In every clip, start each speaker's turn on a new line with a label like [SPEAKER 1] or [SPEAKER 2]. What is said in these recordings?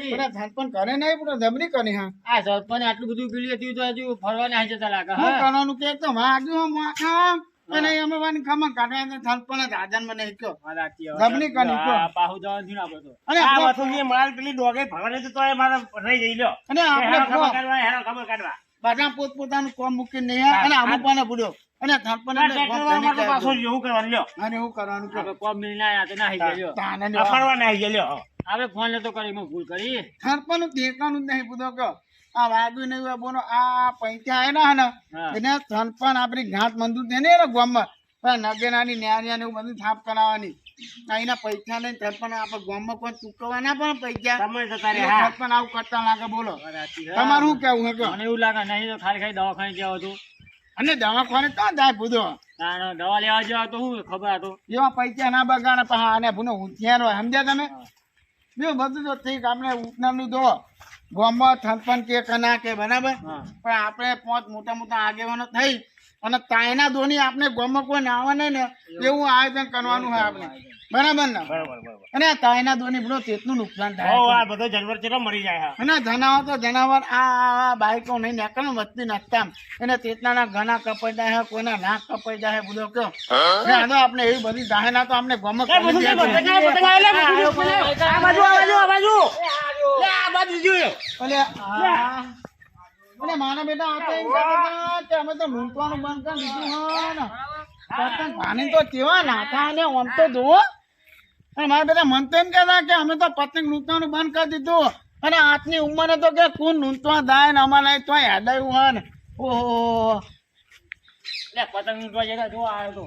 [SPEAKER 1] હજી
[SPEAKER 2] પેલા થાનપણ કરે નહીં પણ જબરી કરી હા.
[SPEAKER 1] આ સરપંચ આટલું બધું પીલી હતી તો હજુ ફરવા ના જતા લાગે
[SPEAKER 2] હા. કરવાનું કે તો વાગ્યું માથા અને અમે વાની ખમા કાઢવા તો થાનપણ મને કહ્યો.
[SPEAKER 1] વાત સાચી હવે.
[SPEAKER 2] જબરી કરી કહો.
[SPEAKER 1] પાહુ જવાનું થયું આપણે તો.
[SPEAKER 2] અને
[SPEAKER 3] આ
[SPEAKER 2] આપણે-
[SPEAKER 3] જે માલ પેલી ડોગે ભરવા તો એ મારે રહી જઈ લ્યો.
[SPEAKER 2] અને આપણે
[SPEAKER 3] ખબર કાઢવા હેરો ખબર કાઢવા.
[SPEAKER 2] બધા પોતપોતાનું કોમ મૂકી નહીં અને અમુક પાને અને
[SPEAKER 3] પાછો
[SPEAKER 2] કહેવાય.
[SPEAKER 3] કરવાનું લ્યો
[SPEAKER 2] અને એવું કરવાનું
[SPEAKER 1] કોમ મિલને ના ગયો.
[SPEAKER 3] ફરવા આવી
[SPEAKER 1] આપણે ફોન નતો કરી એમાં ભૂલ કરી.
[SPEAKER 2] થાનપણનું દેખાનું જ નહીં પૂછો કે આ વાગુ નહીં આ બોનો આ પૈસા આયા ને
[SPEAKER 1] હા.
[SPEAKER 2] એને થાનપણ આપણી ઘાટ મંજૂર છે ને ગામમાં. પણ નગેનાની ન્યારી ને એવું બધું થાપ કરાવવાની. આ પૈસા લઈને થાનપણ આપણે ગામમાં કોઈ ચૂકવવાના પણ પૈસા?
[SPEAKER 3] તમે જતા રે હા.
[SPEAKER 2] થાનપણ આવું કરતા લાગે બોલો. તમારું શું કેવું હે કે
[SPEAKER 1] મને એવું લાગે નહીં તો ખાલી ખાલી દવાખાને જવા હતું
[SPEAKER 2] અને દવાખાને ક્યાં જાય પૂછો.
[SPEAKER 1] દવા લેવા જવા તો શું ખબર હતો
[SPEAKER 2] એવા પૈસા ના બગાડે પણ આને ભૂનો હોશિયાર હોય સમજ્યા તમે? બીજું બધું તો ઠીક આપણે ઉપનામનું દો ગામમાં થનપન કે કે ના કે બરાબર? પણ આપણે પાંચ મોટા મોટા આગેવાનો થઈ અને તાયના ધોની આપણે ગામમાં કોઈ ના આવે નહીં ને એવું. આયોજન કરવાનું હોય આપણે બરાબર ને? અને આ તાયના ધોની બધું તેટલું નુકસાન થાય
[SPEAKER 3] બધો જનવર ચેટલો મરી જાય
[SPEAKER 2] અને જનાવર તો જનાવર આ બાઈકો નહીં નાખે ને વધતી નાખતા એને તેટલાના ઘણા કપાઈ જાય કોઈના નાક કપાઈ જાય બધો કયો ને આપણે એવી બધી જાહેરાત તો આપણે
[SPEAKER 3] આ બાજુ આ બાજુ આ બાજુ. આ બાજુ. જોયો
[SPEAKER 2] આ મારા બેટા આ તો એમ કે અમે તો લૂંટવાનું બંધ કરી દીધું હા ને પતંગ પાણી તો કેવા નાખા અને આમ તો જુઓ. અને મારા બેટા મન તો એમ કહેતા કે અમે તો પતંગ લૂંટવાનું બંધ કરી દીધું. અને આજની ઉંમરે તો કે કોણ લૂંટવા જાય ને અમારે તો યાદાયું હોય ને. ઓહો.
[SPEAKER 1] પતંગ લૂંટવા જતા જો આવ્યો તો.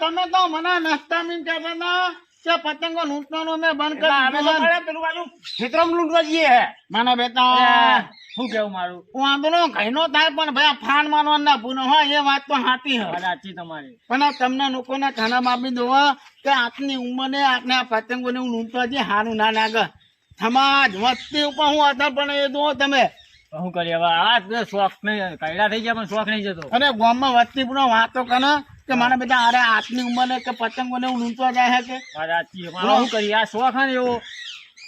[SPEAKER 2] તમે તો મને નાસ્તા મીન કહેતા કે પતંગો લૂંટવાનું અમે બંધ કરી
[SPEAKER 3] પેલું ખેતરમાં લૂંટવા જઈએ હે.
[SPEAKER 2] મારા બેટા.
[SPEAKER 1] શું કેવું મારું?
[SPEAKER 2] વાંધો નો ઘઈનો થાય પણ ભાઈ ફાન માનવા ના ભૂનો હોય એ વાત તો સાચી હોય
[SPEAKER 1] સાચી તમારી.
[SPEAKER 2] પણ આ તમને લોકોને ખાના માપી દો કે આજની ઉંમરે આપણે આ પતંગોને હું લૂંટવા જઈએ હારું ના લાગે સમાજ વસ્તી ઉપર હું આધાર પણ એ દો તમે.
[SPEAKER 1] શું કરીએ હવે આ શોખ નહીં કૈડા થઈ ગયા પણ શોખ નહીં જતો.
[SPEAKER 2] અને ગામમાં વસ્તી પૂરો વાતો કરે કે મારા બધા અરે આજની ઉંમરે કે પતંગોને હું લૂંટવા જાય છે કે?
[SPEAKER 1] સાચી. શું કરીએ આ શોખ ને એવો?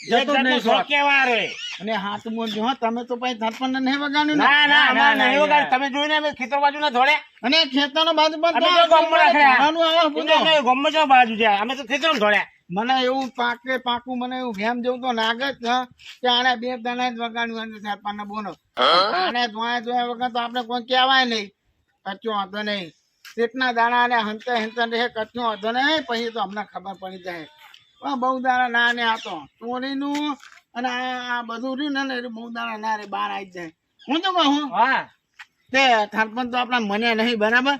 [SPEAKER 1] જતો નહીં
[SPEAKER 3] શોખ
[SPEAKER 1] શોખ
[SPEAKER 2] અને હાથ બોલજો હો તમે તો પછી ધરપણ નહીં વગાડ્યું ના?
[SPEAKER 3] ના અમારે નહીં વગાડ. તમે જોઈને અમે ખેતર બાજુ ના ધોળે.
[SPEAKER 2] અને ખેતરનો બાજુ પણ
[SPEAKER 3] અમે
[SPEAKER 2] તો
[SPEAKER 3] તો ગામમાં રાખડ્યા.
[SPEAKER 2] ઘરનું આવે પૂછો.
[SPEAKER 3] અમે ગામમાં જો બાજુ છે. અમે તો ખેતર ધોળે.
[SPEAKER 2] મને એવું પાકે પાકું મને એવું ભેમ જેવું તો લાગે જ કે આને બે દાણા જ વગાડ્યું અને સરપંચને બોલો. આને ધોયા ધોયા વગર તો આપણે કોઈ કહેવાય નહીં. કચ્યો વાંધો નહીં. કેટલા દાણા અને હંતે હંતે રહે કચ્ચો વાંધો નહીં. પછી તો અમને ખબર પડી જાય. બહુ દાણા ના ને આ તો. ચોરીનું અને આ આ બધું રહ્યું ને બહુ દાણા ના રે બહાર આવી જાય. હું તો કહું
[SPEAKER 1] હા.
[SPEAKER 2] તે સરપંચ તો આપણા મને નહીં બરાબર?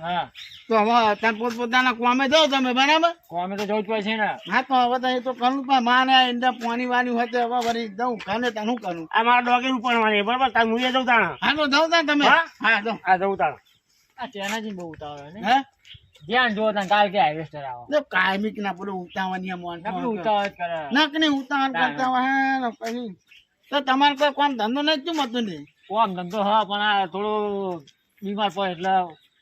[SPEAKER 2] તો હવે તમે પોતપોતાના કોમે જાઓ તમે બરાબર?
[SPEAKER 1] કોમે તો જવું જ પડશે ને.
[SPEAKER 2] હા તો હવે તો એ તો કરવું પણ માને અંદર પાણી વાળી હોય તો હવે વળી જવું ખાને શું કરું?
[SPEAKER 3] આ મારા ડોગી ઉપાડવાની બરોબર? તાર મુએ જવું તાણ.
[SPEAKER 2] હા તો જાઉં ત્યાં તમે?
[SPEAKER 3] હા?
[SPEAKER 2] હા જાઉં.
[SPEAKER 3] આ જવું તાણ.
[SPEAKER 1] આ ચેનાજી બહુ ઉતાવળ ને.
[SPEAKER 2] હે?
[SPEAKER 1] ધ્યાન જો તને કાલ કે હાર્વેસ્ટર આવો.
[SPEAKER 2] તો કાયમિક ના પડે વાંધો
[SPEAKER 1] નકરું
[SPEAKER 2] હતો.
[SPEAKER 1] ઉતાવળ જ કરે.
[SPEAKER 2] નકની ઉતાવળ કરતા હોય હે ને પછી. તો તમારે કોઈ કોણ ધંધો નહીં કેમ મતો નહીં?
[SPEAKER 1] કોમ ધંધો હા પણ આ થોડું બીમાર પડે એટલે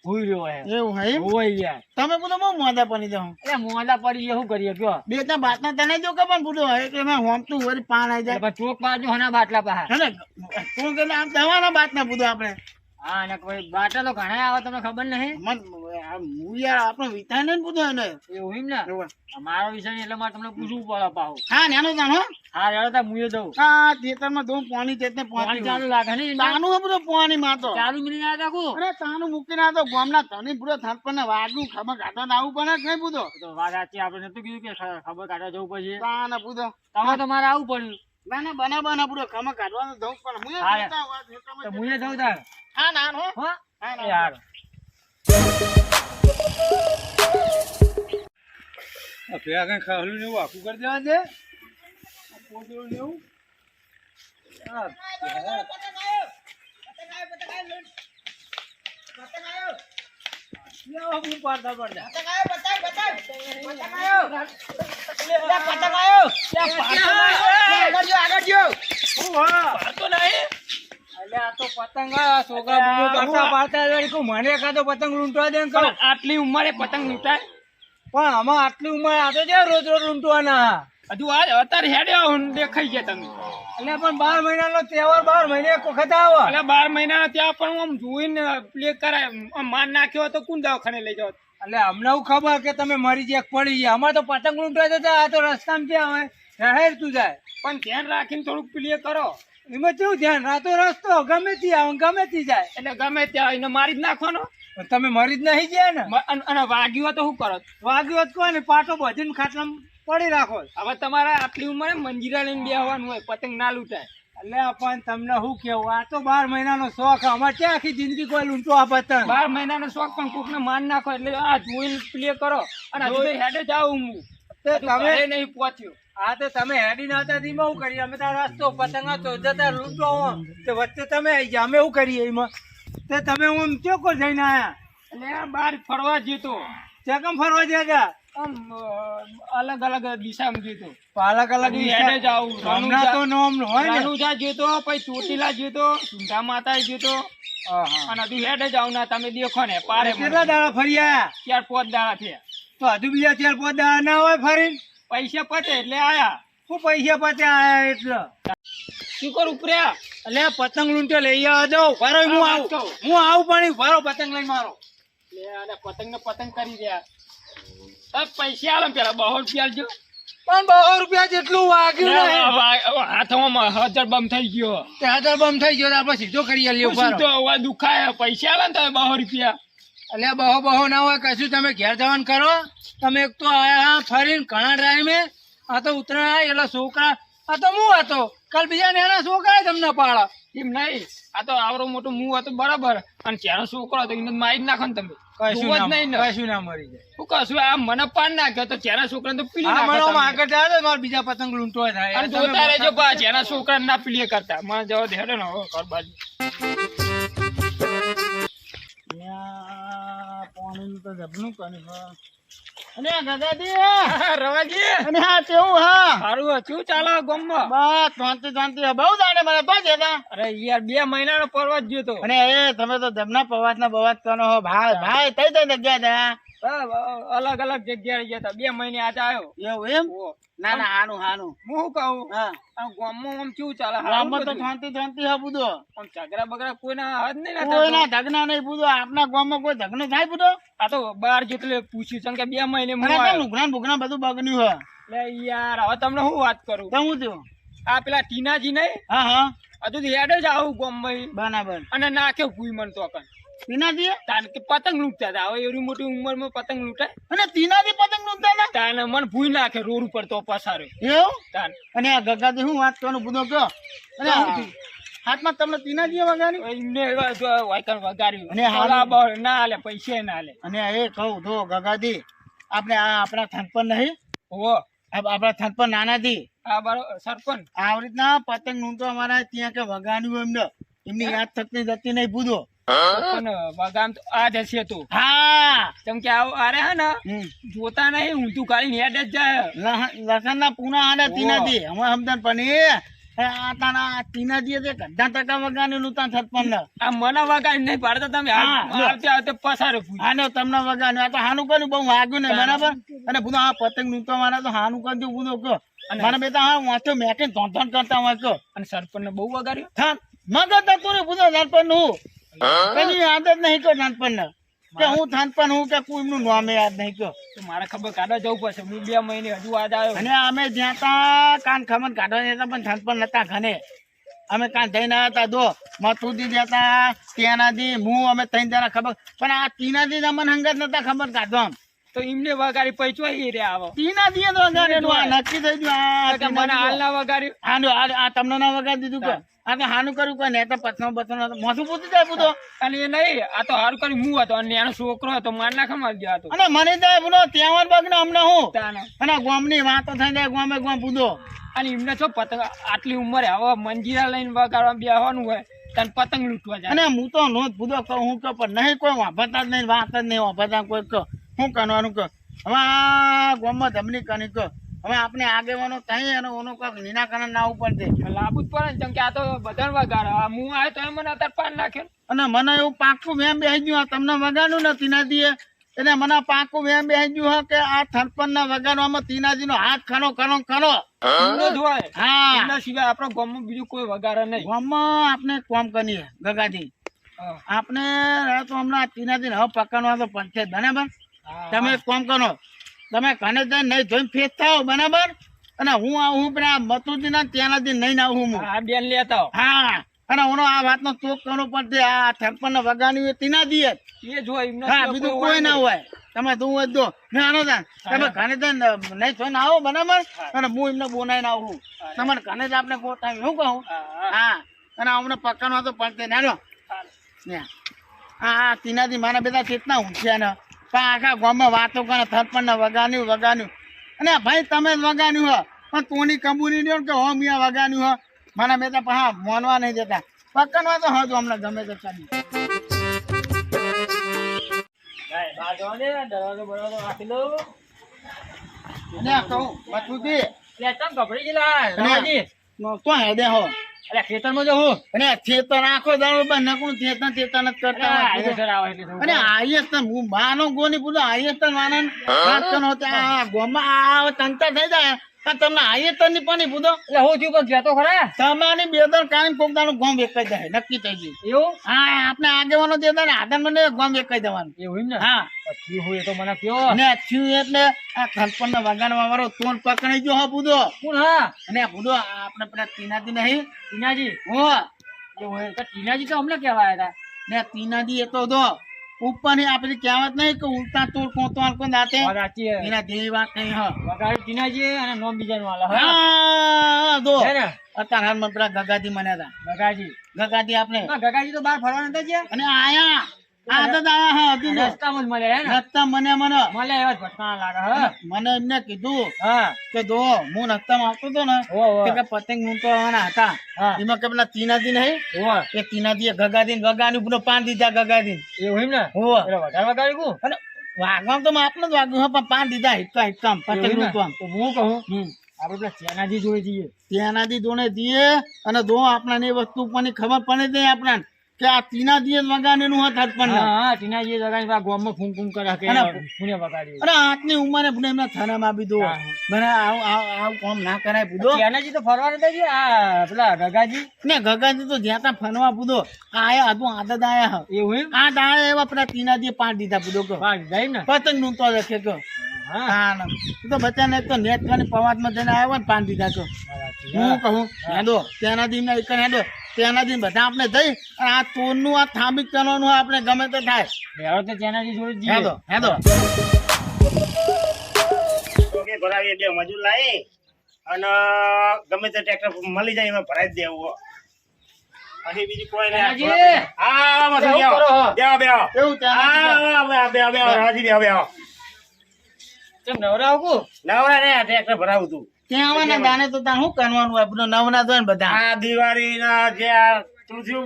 [SPEAKER 1] હુઈ રહ્યો હે
[SPEAKER 2] એવું હે
[SPEAKER 1] હોય યાર.
[SPEAKER 2] તમે બધો બહુ મોંદા પડી જાવ
[SPEAKER 1] એ મોંદા પડી શું કરીએ કયો?
[SPEAKER 2] બે ત્યાં બાટલા તને જો કે પણ પૂછો હોય કે મેં હોમતું વરી પાન આવી જાય.
[SPEAKER 1] ચોક બાજુ હના બાટલા પાહા
[SPEAKER 2] હે ને તું કે આમ દવાના ના પૂછો આપણે.
[SPEAKER 1] હા ને કોઈ બાટલા તો ઘણા આવે તમને ખબર નહીં?
[SPEAKER 2] મન આ હું યાર આપણે વિતાય ને પૂછો એને.
[SPEAKER 1] એવું એમ ને? મારો વિષય એટલે મારે તમને પૂછવું પડે પાહુ
[SPEAKER 2] હા નેનો જાણ હા.
[SPEAKER 1] રેડો તા
[SPEAKER 2] પાણી
[SPEAKER 1] પાણી
[SPEAKER 2] પાણી
[SPEAKER 1] ચાલુ લાગે ને?
[SPEAKER 2] તાનું હે બધું પાણી માં તો.
[SPEAKER 1] ચાલુ મિલી ના રાખું?
[SPEAKER 2] અરે તાનું મૂકીને આ તો ગામના ધણી પૂરો ને ખબર કાઢવા ને આવું પડે કઈ પૂછો
[SPEAKER 1] તો વાત સાચી આપણે નતું કીધું કે ખબર કાઢવા જવું પડશે.
[SPEAKER 2] તાને પૂછો
[SPEAKER 1] તમે તો મારે આવું પડ્યું.
[SPEAKER 2] ના ના બના બના પૂરો ખબર કાઢવાનો હું
[SPEAKER 1] હા,
[SPEAKER 2] વાત
[SPEAKER 1] તો
[SPEAKER 2] હા ના હો.
[SPEAKER 1] હો?
[SPEAKER 2] હા ના
[SPEAKER 1] યાર
[SPEAKER 4] પેલા કઈ ખાલું ને એવું આખું કરી દેવા છે પોતળું ને એવું આ લેવા હું પાડતા પડતા.
[SPEAKER 1] અલ્યા આ તો પતંગ આ છોકરા બૂમો પાડતા કહું મને કાં પતંગ લૂંટવા દે આટલી ઉંમરે પતંગ લૂંટાય? પણ આમાં આટલી ઉંમરે આ તો જે રોજ રોજ લૂંટવાના?
[SPEAKER 5] હજુ આજ અત્યારે હેડ્યા દેખાઈ ગયા તમે
[SPEAKER 4] એટલે પણ બાર મહિનાનો તહેવાર બાર મહિને એક વખત આવે.
[SPEAKER 5] એટલે બાર મહિના ત્યાં પણ આમ જોઈને પ્લે કરાય. આમ માર નાખ્યો તો કોણ દવાખાને લઈ જાવ
[SPEAKER 4] એટલે અમને એવું ખબર કે તમે મરી જાય પડી ગયા. અમારે તો પતંગ લૂંટવા જતા આ તો રસ્તામાં છે હવે હેર તું જાય.
[SPEAKER 5] પણ ધ્યાન રાખીને થોડુંક પ્લે કરો.
[SPEAKER 4] એમાં કેવું ધ્યાન? રાતો રસ્તો ગમે તે આવે ગમે તે જાય.
[SPEAKER 5] એટલે ગમે ત્યાં એને મારી જ નાખવાનો?
[SPEAKER 4] તમે મરી જ નહીં ગયા ને?
[SPEAKER 5] અને- વાગ્યું તો શું કરો?
[SPEAKER 4] વાગ્યો જ કોઈ ને પાટો બધીને ખાટલામાં પડી રાખો.
[SPEAKER 5] હવે તમારે આટલી ઉંમરે મંજીરા લઈને બેહવાનું હોય પતંગ ના લૂંટાય.
[SPEAKER 4] એટલે પણ તમને શું કેવું આ તો બાર મહિનાનો શોખ અમારે ક્યાં આખી જિંદગી કોઈ લૂંટો આ પતંગ?
[SPEAKER 5] બાર મહિનાનો શોખ પણ કોકને માન નાખો એટલે આ જોઈને પ્લે કરો. અને તો હેડે જાવ હું.
[SPEAKER 4] તમે
[SPEAKER 5] નહીં પહોંચ્યો.
[SPEAKER 4] આ તો તમે હેડી નતા ધીમા શું કરીએ અમે તાર રસ્તો પતંગ તો જતા લૂંટો તો વચ્ચે તમે આવી ગયા. અમે શું કરીએ એમાં. તે તમે હું ચોખ્ખો જઈને આયા?
[SPEAKER 5] એટલે બહાર ફરવા જતો
[SPEAKER 4] ત્યાં કેમ ફરવા ગયા હતા
[SPEAKER 5] અલગ અલગ દિશામાં જીતો
[SPEAKER 4] અલગ અલગ
[SPEAKER 5] હેડે જાઉં
[SPEAKER 4] હમણાં તો નોમ હોય ને.
[SPEAKER 5] રણુજા જતો પછી ચોટીલા જીતો સુંધા માતા જીતો
[SPEAKER 4] હા, હા.
[SPEAKER 5] અને હજુ હેડે જાવ ના તમે દેખો ને પારે
[SPEAKER 4] કેટલા દાડા ફર્યા?
[SPEAKER 5] ચાર પાંચ દાડા થયા.
[SPEAKER 4] તો હજુ બીજા ચાર પાંચ દાડા ના હોય ફરી
[SPEAKER 5] પૈસા પતે એટલે આયા.
[SPEAKER 4] શું પૈસા પતે આયા એટલે?
[SPEAKER 5] શું કરું ઉપર્યા?
[SPEAKER 4] એટલે પતંગ લૂંટે લઈ આવો જાઓ. ફરો હું આવું. હું આવું પણ ફરો પતંગ લઈ મારો.
[SPEAKER 5] લે આને પતંગ ને પતંગ કરી રહ્યા પૈસા આલો પેલા બહો રૂપિયા આલજો.
[SPEAKER 4] પણ બસો રૂપિયા જેટલું વાગ્યું
[SPEAKER 5] હાથમાં હજાર બમ થઈ ગયો.
[SPEAKER 4] હજાર બમ થઈ ગયો તો આપણે સીધો કરી લ્યો
[SPEAKER 5] શું તો
[SPEAKER 4] ફરો
[SPEAKER 5] દુખાય. પૈસા આલે ને તમે બહો રૂપિયા.
[SPEAKER 4] એટલે બહો બહો ના હોય કશું તમે ઘેર જવાનું કરો. તમે એક તો આયા ફરીને ઘણા ટાઈમે. આ તો ઉતરાય એટલે છોકરા આ તો હું હતો. કાલ બીજા નાના છોકરા તમને પાડા
[SPEAKER 5] એમ નહીં. આ તો આવરો મોટો મું હતો બરાબર. અને ત્યાંનો છોકરો હતો એને મારી જ નાખો ને તમે.
[SPEAKER 4] કશું
[SPEAKER 5] જ નહીં
[SPEAKER 4] કશું ના મરી જાય.
[SPEAKER 5] કશું આ મને પાડ નાખ્યો તો ચારા છોકરા તો પીલી
[SPEAKER 4] મને આગળ જાય તો મારે બીજા પતંગ લૂંટવા થાય
[SPEAKER 5] અને જોતા રહેજો છોકરા ના પીલી કરતા. મને જવા દે ને હવે ઘર બાજુ.
[SPEAKER 2] પાણીનું તો જબનું અને આ
[SPEAKER 5] રવાજી.
[SPEAKER 2] અને હા કેવું હા?
[SPEAKER 5] સારું હતું ચાલો ગામમાં?
[SPEAKER 2] બસ શાંતિ શાંતિ. હા. બહુ દાડે મને તો જતા
[SPEAKER 5] અરે યાર બે મહિનાનો પરવા જ ગયો તો.
[SPEAKER 2] અને એ તમે તો જમના પ્રવાસ ના બવાસ કરો હો. ભાઈ ભાઈ તઈ તઈ જગ્યા
[SPEAKER 5] અલગ અલગ જગ્યાએ ગયા હતા. બે મહિને આજે આવ્યો.
[SPEAKER 2] એવું એમ? ના ના હાનું હાનું.
[SPEAKER 5] હું શું કહું?
[SPEAKER 2] હા.
[SPEAKER 5] આ ગામમાં આમ કેવું ચાલે?
[SPEAKER 2] ગામમાં તો શાંતિ શાંતિ હા બુધો.
[SPEAKER 5] આમ ઝઘડા બગડા કોઈના હાથ નહીં ના
[SPEAKER 2] કોઈ ના ઢગના નહીં બુધો. આપના ગામમાં કોઈ ઝઘડો થાય બુધો?
[SPEAKER 5] આ તો બાર જેટલે પૂછ્યું છે કે બે મહિને.
[SPEAKER 2] નુકસાન બુકના બધું બગડ્યું હોય?
[SPEAKER 5] લે યાર હવે તમને શું વાત કરું?
[SPEAKER 2] તમે થયું?
[SPEAKER 5] આ પેલા ટીનાજી નહીં?
[SPEAKER 2] હા હા.
[SPEAKER 5] હજુ તો હેડ જ આવું ગામમાં.
[SPEAKER 2] બરાબર.
[SPEAKER 5] અને નાખ્યો ભૂઈ મન તો કન
[SPEAKER 2] તીનાથી
[SPEAKER 5] તાન કે પતંગ લૂંટતા હતા. હવે એવી મોટી ઉંમરમાં પતંગ લૂંટાય.
[SPEAKER 2] અને તીનાથી પતંગ લૂંટતા હતા?
[SPEAKER 5] તાન મન ભૂઈ નાખે રોડ ઉપર તો પસાર્યો
[SPEAKER 2] એવું?
[SPEAKER 5] તાન.
[SPEAKER 2] અને આ ગગાથી હું વાત કરવાનું બુધો કયો? અને હાથમાં તમને તીનાજી વગાડી?
[SPEAKER 5] એમને વાયકણ વગાડ્યું.
[SPEAKER 2] અને હારું-
[SPEAKER 5] ના હાલે પૈસા ના હાલે.
[SPEAKER 2] અને એ કહું તો ગગાજી આપણે આ આપણા થાનપર નહીં.
[SPEAKER 5] હો
[SPEAKER 2] આ આપણા થાનપર નાનાથી
[SPEAKER 5] આ બરો સરપંચ.
[SPEAKER 2] આવી રીતના પતંગ લૂંટો અમારા ત્યાં કે વગાડ્યું એમને. એમની યાદ થતી જતી નહીં બુધો
[SPEAKER 5] બગામ તો આ જશે તું.
[SPEAKER 2] હા.
[SPEAKER 5] કેમ કે આવ અરે હે ને જોતા નહીં ઊંધું કાઢીને હેડ જ જાય.
[SPEAKER 2] લહ- લસણના પૂના આને તીનાજી. અમે સમજણ પણ એ એ આ તાના તીનાજી તે ગઢા ટકા વગાડ્યું નું ત્યાં સરપંચ
[SPEAKER 5] આ મને વગાડી નહીં પાડતા તમે? આવતે આવતે પસારે ભૂઈ
[SPEAKER 2] તમને વગાડ્યું. આ તો હાનું કર્યું બહુ વાગ્યું ને બરાબર? અને બુધો આ પતંગ લૂંટવા મારા તો હાનું કરજો બુધો કહો.
[SPEAKER 5] અને-
[SPEAKER 2] મને બેટા હા વાંચો મેકે ધોન ધોન કરતા વાંચો
[SPEAKER 5] અને સરપંચ ને બહુ વગાડ્યું?
[SPEAKER 2] હા મગજ હતું ને બુધો સરપંચનું કદી જ નહીં કહો નાનપણ ના કે હું નાનપણ હું કે કોઈ એમનું નામે યાદ નહીં કહો
[SPEAKER 5] તો મારે ખબર કાઢવા જવું પડશે. હું બે મહિને હજુ આજ આવ્યો.
[SPEAKER 2] અને અમે જ્યાં તા કાન ખમણ કાઢવા જતા પણ નાનપણ નતા ઘને અમે કાન થઈને આવ્યા હતા દો મથુજી જતા ત્યાંનાથી હું અમે ત્રણ જણા ખબર. પણ આ તીના દી અમને હંગત નતા ખબર કાઢવા
[SPEAKER 5] તો એમને વગાડી પૈસો એ રે આવો.
[SPEAKER 2] તીનાથી તો વગાડેલું આ નક્કી થઈ ગયું. આ
[SPEAKER 5] મને હાલ ના વગાડ્યું
[SPEAKER 2] હાનું આ આ તમને ના વગાડી દીધું કે? આ તો હાનું કર્યું કોઈ ને? તો મોસું જાય
[SPEAKER 5] અને એ નહીં આ તો હારું કરી હું હતો. અને એનો છોકરો હતો. મારમાં ગયો હતો.
[SPEAKER 2] અને મને જાય બોલો ત્યાં બગ ને હું. અને ગામની વાતો થઈ જાય ગામે ગામ પૂછો.
[SPEAKER 5] અને એમને છો પતંગ આટલી ઉંમરે હવે મંજીરા લઈને વગાડવા બેહવાનું હોય તને પતંગ લૂંટવા જાય.
[SPEAKER 2] અને હું તો નો જ પૂછો કહું હું કહું પણ નહીં કોઈ વાપરતા જ નહીં વાત જ નહીં વાપરતા કોઈ કહો. શું કરવાનું કહો? હવે આ ગામમાં ધમની કરી કહો. હવે આપણે આગેવાનો થઈ અને ઓનો કાંક નિરાકરણ ના ઉપર
[SPEAKER 5] દે જ પડે ને કેમ કે આ તો બધા વગાડે. આ હું આવ્યો તો મને અત્યારે પાન નાખ્યો
[SPEAKER 2] અને મને એવું પાકું મેમ બેસી ગયું આ તમને વગાડ્યું નથી નથી એટલે મને પાકું વેમ બેસી ગયું હે કે આ થરપન ના વગાડવામાં તીનાજી નો હાથ
[SPEAKER 1] ખરો ખરો હોય.
[SPEAKER 2] હા.
[SPEAKER 1] સિવાય આપણો ગામમાં બીજું કોઈ વગાડે નહીં.
[SPEAKER 2] ગામમાં આપણે કોમ કરીએ ગગાજી. આપણે તો હમણાં તીનાજી હવે પકડવા તો પંચાયત બરાબર. તમે કોમ કરો. તમે કને જઈને નહીં જોઈને ફેસ થાવ બરાબર? અને હું આવું હું પેલા મતુજી ના ત્યાંના દિન નહીં આવું હું.
[SPEAKER 1] આ બેન લેતા
[SPEAKER 2] હા અને હું આ વાતનો ચોક કરવો પડશે આ થરપન ને વગાડ્યું એ તીનાજી દીએ.
[SPEAKER 1] એ જ
[SPEAKER 2] હા બીજું
[SPEAKER 1] કોઈ
[SPEAKER 2] ના. હોય. તમે તું હોય દો મેં આનો તા તમે ઘણે જઈને નહીં જોઈને આવો બરાબર? અને હું એમને બોલાવીને આવું તમારે ઘણે જ આપણે ગોતાવી શું કહું?
[SPEAKER 1] હા,
[SPEAKER 2] અને અમને પકડવા તો પડશે. ને હા. હા તીનાથી મારા બધા ચેતના ઊંચ્યા ને પણ આખા ગામમાં વાતો કરે થરપણને વગાડ્યું વગાડ્યું. અને ભાઈ તમે જ વગાડ્યું હો. પણ તોની કબૂરી દો કે હો મિયા વગાડ્યું હો. મને મેં તો હા મોનવા નહીં દેતા. પકડવા તો હજુ અમને ગમે તે
[SPEAKER 1] ચાલી દરવાજો બરવાજો રાખી દઉં.
[SPEAKER 2] કહું
[SPEAKER 1] લે, ચમ ગભરાઈ ગયેલા.
[SPEAKER 2] તો હેડે હો.
[SPEAKER 1] અલ્યા, ખેતરમાં જવું.
[SPEAKER 2] અને ખેતર આખો દાડો બંધ નકરું ચેતન ચેતન જ કરતા. અને આયસ હું માનો ગોની પૂછો આયસ માનન વાત હોતે આ ગોમાં આ તંતર થઈ જાય તમને આયસની પણ પૂછો
[SPEAKER 1] એટલે હું થયું પણ તો ખરા?
[SPEAKER 2] તમારી બેદર કાયમ કોકદાનું ગોમ વેકાઈ જાય નક્કી થઈ ગયું.
[SPEAKER 1] એવું?
[SPEAKER 2] હા આપણે આગેવાનો હતા ને આદમ મને ગોમ વેકાઈ જવાનું
[SPEAKER 1] એવું ને?
[SPEAKER 2] હા.
[SPEAKER 1] થયું હોય એ તો મને કયો.
[SPEAKER 2] ને થયું એટલે આ ખનપણ ના વગાડવા વાળો તોન પકડાઈ ગયો હો પૂછો
[SPEAKER 1] કોણ હા?
[SPEAKER 2] અને પૂછો આપણે પેલા તીનાજી નહીં?
[SPEAKER 1] ટીનાજી?
[SPEAKER 2] હો.
[SPEAKER 1] હોય તો ટીનાજી તો અમને કહેવાય હતા.
[SPEAKER 2] ને તીનાજી એ તો દો ઉપરની આપડી કહેવત નહીં કે ઉલટા તોડ કોતવાલ આલકો દાતે. એના દેવી વાત નહીં હ.
[SPEAKER 1] વગાડી ટીનાજી અને નો બીજા આલે હે.
[SPEAKER 2] હા દો
[SPEAKER 1] હે ને?
[SPEAKER 2] અત્યારે હાલ મંત્રા ગગાજી મને હતા
[SPEAKER 1] ગગાજી.
[SPEAKER 2] ગગાજી આપણે
[SPEAKER 1] ગગાજી તો બહાર ફરવા નતા ગયા?
[SPEAKER 2] અને આયા. આ તો આયા હા હજુ ને.
[SPEAKER 1] રસ્તામાં જ મળ્યા હે
[SPEAKER 2] રસ્તા મને મને.
[SPEAKER 1] મળે એવા ભટકાણા લાગે હે.
[SPEAKER 2] મને એમને કીધું
[SPEAKER 1] હા.
[SPEAKER 2] કે જો હું રસ્તામાં આવતો હતો ને
[SPEAKER 1] હો હો.
[SPEAKER 2] કે પતંગ મૂકતો હતા. એમાં કે પેલા તીનાજી નહીં? એ તીનાજી ગગાજી વગાડ્યું પૂરો પાન દીધા ગગાજી
[SPEAKER 1] એવું એમ ને?
[SPEAKER 2] હો.
[SPEAKER 1] વધારે વગાડી કુ
[SPEAKER 2] અને વાગવામાં તો આપને જ વાગ્યું હા પણ પાન દીધા પતંગ
[SPEAKER 1] તો હું કહું આપણે પેલા ચેનાજી જોઈ જઈએ.
[SPEAKER 2] ત્યાંનાથી જોડે દીએ અને દો આપણાને એ વસ્તુ પણ ખબર પડે છે આપણાને. કે આ તીના દીએ વગાડેલું હોત હટપણ
[SPEAKER 1] હા હા ટીનાજી વગાડી પા ગોમમાં ફૂંક ફૂંક કરે કે
[SPEAKER 2] અને
[SPEAKER 1] વગાડી
[SPEAKER 2] અરે આટલી ઉંમરે ભૂને એમના થાનામાં આપી દો. મને આવું આવું આવું કામ ના કરાય પૂદો
[SPEAKER 1] ચેનાજી તો ફરવા નતા ગયા? આ પેલા ગગાજી?
[SPEAKER 2] ને ગગાજી તો જ્યાં ત્યાં પૂદો આયા હતું આદત આયા
[SPEAKER 1] એવું
[SPEAKER 2] આ એવા પેલા તીના દીએ પાંચ દીધા પૂદો કે
[SPEAKER 1] વાહ જાય ને?
[SPEAKER 2] પતંગનું તો રખે કહો.
[SPEAKER 1] હા.
[SPEAKER 2] હા ના. તો બચ્ચાને તો નેટ પવાતમાં જઈને આવ્યો હોય ને પાંચ દીધા તો હું કહું હેડો. ત્યાંનાથી એમને એક હેડો. ત્યાંનાથી બધા આપણે જઈ અને આ તોરનું આ થાંભી ચનોનું આપણે ગમે તે થાય.
[SPEAKER 1] હવે તો ચેનાજી જોડે જઈએ
[SPEAKER 2] હેડો હેડો.
[SPEAKER 3] કે ભરાવીએ બે મજૂર લાવી અને ગમે તે ટ્રેક્ટર મળી જાય એમાં ભરાઈ જ દેવું. પછી બીજું કોઈ! નહીં. હા
[SPEAKER 1] હો.
[SPEAKER 3] બેહો બેહો.
[SPEAKER 2] એવું
[SPEAKER 3] હા બેહો. બેહો રાજી બેહો બેહો.
[SPEAKER 1] કેમ નવરા આવું
[SPEAKER 3] નવરા ને ટ્રેક્ટર ભરાવું તું.
[SPEAKER 2] ત્યાં આવવાના દાને તો ત્યાં શું કરવાનું હોય? બધું નવના જોઈને બધા.
[SPEAKER 3] આ દિવાળી જે આ પેલું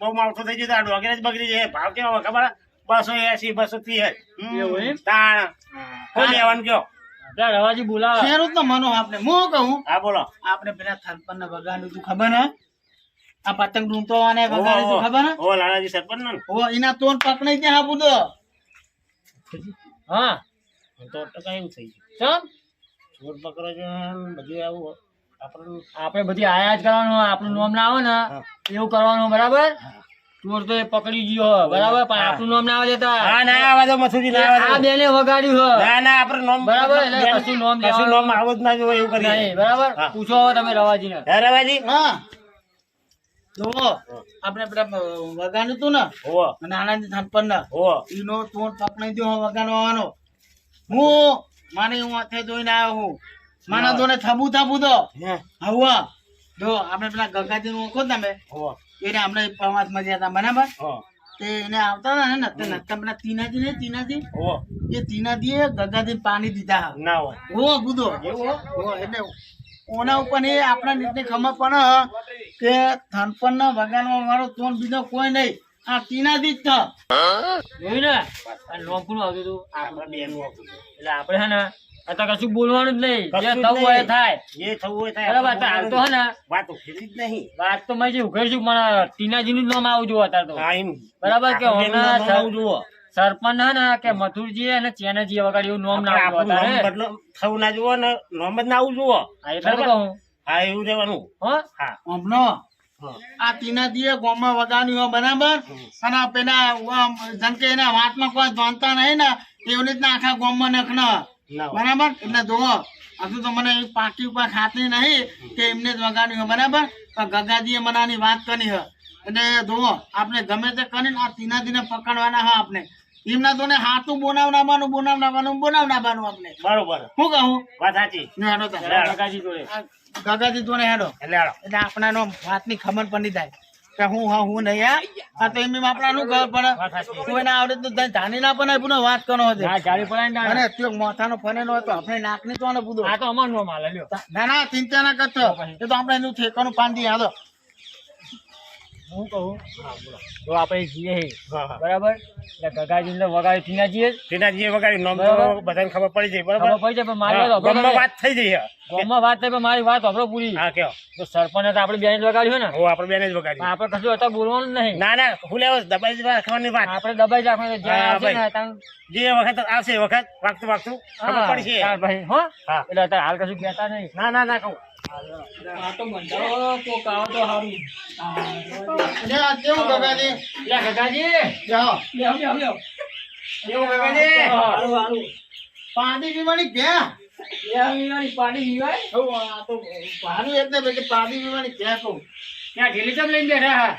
[SPEAKER 3] બહુ માવઠું થઈ ગયું તો આ ડોગરે જ બગડી જાય. ભાવ કેવો હોય ખબર? બસો એસી બસો ત્રીસ. તાણ. શું લેવાનું કયો?
[SPEAKER 1] પેલા રવાજી બોલાવે.
[SPEAKER 2] ખેડૂત નો મનો આપણે હું કહું?
[SPEAKER 3] હા બોલો.
[SPEAKER 2] આપણે પેલા થરપન ને વગાડ્યું તું ખબર ને આ પતંગ ડૂંટો અને વગાડ્યું તું ખબર ને
[SPEAKER 3] ઓ લાલાજી સરપંચ ને
[SPEAKER 2] ઓ એના તોડ પકડાઈ ત્યાં આપું તો.
[SPEAKER 1] હા.
[SPEAKER 3] તો ટકા એવું થઈ ગયું.
[SPEAKER 1] ચમ?
[SPEAKER 3] ચોર પકડે છે ને બધું આવું આપણને
[SPEAKER 1] આપણે બધી આયા જ કરવાનું આપણું નામ ના આવે ને એવું કરવાનું બરાબર? ચોર તો એ પકડી ગયો બરાબર? પણ આપણું નામ ના આવે
[SPEAKER 3] હા ના આવા દો મસૂરી ના
[SPEAKER 1] આ બેને વગાડ્યું હોય.
[SPEAKER 3] ના ના આપણે નોમ
[SPEAKER 1] બરાબર, એટલે કશું નોમ
[SPEAKER 3] કશું
[SPEAKER 1] લેવાનું.
[SPEAKER 3] નોમ જ ના જોઈએ એવું કરીએ.
[SPEAKER 1] નહીં બરાબર?
[SPEAKER 3] હા.
[SPEAKER 1] પૂછો હવે તમે રવાજીને.
[SPEAKER 3] હે રવાજી?
[SPEAKER 2] હા. જો આપણે પેલા વગાડ્યું તું ને
[SPEAKER 3] નાના
[SPEAKER 2] નાનાજી ના એનો ચોર પકડાઈ દો વગાડવાનો. હું માને હું હાથે જોઈને આવ્યો હું. માના જોડે થબુ થબુ તો
[SPEAKER 3] હે?
[SPEAKER 2] હવા. જો આપણે પેલા ગગાજી નું ઓળખો તમે એને આપણે પ્રવાસમાં ગયા હતા બરાબર? તે એને આવતા હતા ને નતે નતે પેલા તીનાજી ને તીનાજી એ તીનાજી એ ગગાજી પાણી દીધા
[SPEAKER 3] ના હોય.
[SPEAKER 2] હો બુધો એટલે ઓના ઉપર એ આપણા નીતને ખબર પણ કે થનપણ ના વગાડવા વાળો તોન બીજો કોઈ નહીં. આ તીનાજી જ
[SPEAKER 1] જોયું ને? અને નોમ આવતું હતું
[SPEAKER 3] આપણા બેનું હતું.
[SPEAKER 1] એટલે આપણે હે ને અત્યારે કશું બોલવાનું જ નહીં. જે થવું હોય થાય.
[SPEAKER 3] જે થવું હોય થાય.
[SPEAKER 1] બરાબર તો હાલ તો હે ને
[SPEAKER 3] વાતો ફેરી જ નહીં.
[SPEAKER 1] વાત તો મેં જે ઉઘેર છું પણ ટીનાજી નું નામ આવું જોવો અત્યારે તો. બરાબર કે હમણાં
[SPEAKER 3] આવું
[SPEAKER 1] સરપંચ હે ને કે મથુરજી અને ચેનજી વગર એવું નોમ ના.
[SPEAKER 6] બદલો થવું ના જુઓ ને નામ જ ના આવું જુઓ
[SPEAKER 1] હા, એટલે કહું.
[SPEAKER 6] હા એવું રહેવાનું.
[SPEAKER 1] હો?
[SPEAKER 6] હા.
[SPEAKER 2] હમણો આ તીનાજીએ ગોમાં વગાડ્યું હોય બરાબર? અને પેલા જેમ કે એના વાતમાં કોઈ જાણતા નહીં ને એવી રીતના આખા ગોમમાં નખના બરાબર? એટલે જુઓ હજુ તો મને પાકી ઉપર ખાતરી નહીં કે એમને જ વગાડ્યું હોય બરાબર? તો ગગાજીએ મને આની વાત કરી હ એટલે જુઓ આપણે ગમે તે કરીને આ તીનાજીને પકડવાના હા આપણે એમના તો ને હાથું બોનાવ નાવાનું બોનાવ નાવાનું બોનાવ નાવાનું આપણે.
[SPEAKER 6] બરોબર.
[SPEAKER 2] શું કહું?
[SPEAKER 6] વાત સાચી.
[SPEAKER 2] ને હેડો
[SPEAKER 1] જોડે.
[SPEAKER 2] ગગાજી જોડે હેડો.
[SPEAKER 6] એટલે
[SPEAKER 2] આપણા નો વાતની ખબર પડી જાય કે હું હા હું નહીં આ આ તો એમ આપણા ખબર પડે. કોઈને આવડે તો જાણી ના પણ વાત કરો છે
[SPEAKER 1] ના ને
[SPEAKER 2] અને મોથાનો તો આપણે નાકની તો
[SPEAKER 1] આ તો અમાર નોમ હાલે લ્યો
[SPEAKER 2] ના ના ચિંતા ના કરતો. એ તો આપણે એનું ઠેકાનું પાંદી હાલો.
[SPEAKER 1] હું કહું તો આપણે જઈએ. બરાબર? એટલે ગગાજી ને વગાડી ટીનાજીએ જ.
[SPEAKER 6] ટીનાજીએ વગાડી નામ તો બધાને ખબર પડી જાય બરાબર?
[SPEAKER 1] પડી જાય પણ મારી વાત
[SPEAKER 6] થઈ જઈએ
[SPEAKER 1] ગામમાં વાત થઈ પણ મારી વાત હોભળો પૂરી.
[SPEAKER 6] હા કયો?
[SPEAKER 1] તો સરપંચે તો આપણે બેન વગાડ્યું છે ને?
[SPEAKER 6] હું આપણે બેન જ
[SPEAKER 1] વગાડ્યું.
[SPEAKER 6] વગાડી
[SPEAKER 1] આપણે કશું અત્યારે બોલવાનું નહીં.
[SPEAKER 6] ના ના હું લેવો દબાઈ જ રાખવાની વાત.
[SPEAKER 1] આપણે દબાઈ રાખવાની
[SPEAKER 6] જે વખત આવશે વખત વાગતું વાગતું ખબર પડશે
[SPEAKER 1] હા ભાઈ હા. એટલે હાલ કશું કહેતા નહીં.
[SPEAKER 6] ના ના ના કહું.
[SPEAKER 1] આ તો મંડાવો કોક.
[SPEAKER 2] પાંડી પીવાની ક્યાં પાણી તો પાણી એટલે પાંડી પીવાની ક્યાં કહું
[SPEAKER 1] ત્યાં ઢીલી ચમ લઈને બેઠા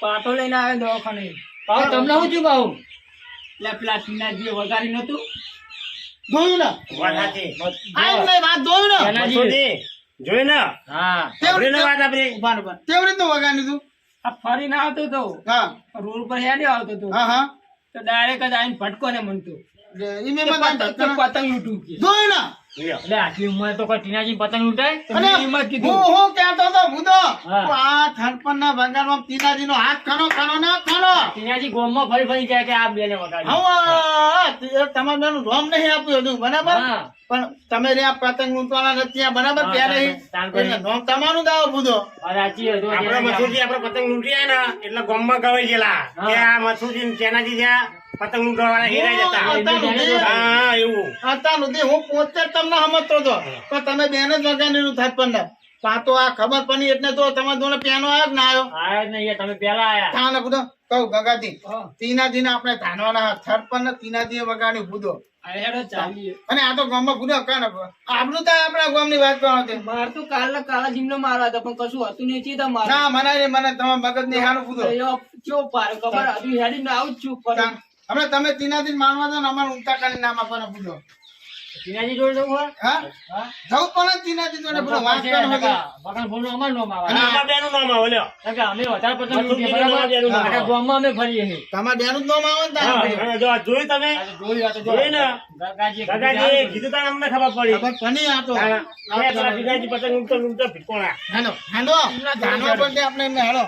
[SPEAKER 1] પાટો લઈને આવે દવાખાને ભાવ તમને શું થયું ભાવ એટલે પેલા ટીનાજીએ વગાડી નતું
[SPEAKER 2] જોયું ને
[SPEAKER 6] વાત જોઈ ને?
[SPEAKER 1] હા.
[SPEAKER 6] ને વાત આપણી
[SPEAKER 2] ઊભા ને ઊભા. કેવી વગાડ્યું તું.
[SPEAKER 1] આ ફરીને આવતો તો.
[SPEAKER 2] હા.
[SPEAKER 1] રોડ પર હેડ્યો આવતો તો.
[SPEAKER 2] હા હા.
[SPEAKER 1] તો ડાયરેક્ટ જ આવીને ફટકો ને મનતો
[SPEAKER 2] ઈ મેં મને
[SPEAKER 1] પતંગ લૂંટું કે.
[SPEAKER 2] જોયું ને?
[SPEAKER 1] એટલે આટલી ઉંમરે તો કોઈ ટીનાજી પતંગ લૂંટાય?
[SPEAKER 2] અને
[SPEAKER 1] મેં એમ
[SPEAKER 2] હું
[SPEAKER 1] કીધું.
[SPEAKER 2] હું કહેતો હતો ભૂતો. આ થરપણના ભંગારમાં તીનાજીનો હાથ ખનો ખનો ના ખનો.
[SPEAKER 1] ટીનાજી ગોમમાં ફરી ફરી જાય કે આ બેને
[SPEAKER 2] વગાડી તમારે બેનું રોમ નહીં આપ્યું હતું બરાબર?
[SPEAKER 1] હા.
[SPEAKER 2] પણ તમે ત્યાં પતંગ લૂંટવાના નથી બરાબર ત્યારે નોમ તમારું દાવો
[SPEAKER 1] પૂછો આપડે
[SPEAKER 6] આપડે મસૂરજી આપણે પતંગ લૂંટીએ ને એટલે ગોમમાં ગવાઈ ગયેલા. કે આ મસૂરજી ચેનાજી જ્યાં પતંગ જતા.
[SPEAKER 2] હું
[SPEAKER 6] હા એવું.
[SPEAKER 2] અત્યાર સુધી હું પોતે જ તમને સમજતો હતો. પણ તમે બેન જ વગાડેલું થરપણ પા તો આ ખબર પડી એટલે તો તમારા જોડે પેનો આવ્યો જ ના આવ્યો
[SPEAKER 1] આયા જ નહીં તમે પેલા આયા.
[SPEAKER 2] તાને બુધો કહું ગગાજી. તીનાજીને આપણે ધાનવાના થરપણ ને તીનાજીએ વગાડી બુધો
[SPEAKER 1] આ હેડો.
[SPEAKER 2] અને આ તો ગામમાં બુધો કાન આપણું તો આપણા ગામની વાત કરો છે
[SPEAKER 5] માર તો કાલ કાલા જીમનો મારવા હતા પણ કશું હતું નહીં ચીતા માર
[SPEAKER 2] ના મને નહીં, મને તમારા મગજની હારું બુધો
[SPEAKER 5] ચો પાર ખબર? હતું હેડીને આવું જ છું ફરી.
[SPEAKER 2] હમણાં તમે તીનાજી માનવા દો ને અમારે ઊંચા કરીને નામ આપવાના બુધો
[SPEAKER 1] ટીનાજી જોડે જવું હોય?
[SPEAKER 2] હા? જવું પણ તીનાજી જોડે બુધો વાત કરો બધું.
[SPEAKER 1] બકાલ ભોંનું નામ આવે.
[SPEAKER 6] અને આમાં બેનું નામ આવે લ્યો.
[SPEAKER 1] કારણ અમે વધારે પતંગ લૂંટીએ, બરાબર? આખા ગામમાં અમે ફરીએ છીએ.
[SPEAKER 2] તમારે બેનું નામ આવે ને તારે?
[SPEAKER 6] જો આ તમે?
[SPEAKER 1] આ આ તો
[SPEAKER 6] જોયું. ને?
[SPEAKER 1] ગગાજીએ
[SPEAKER 6] કાકાજી કીધું તારે અમને ખબર પડી.
[SPEAKER 2] ખબર પડી આ તો.
[SPEAKER 6] પતંગ
[SPEAKER 2] હેલો હેલો. પર આપણે એમને હેલો.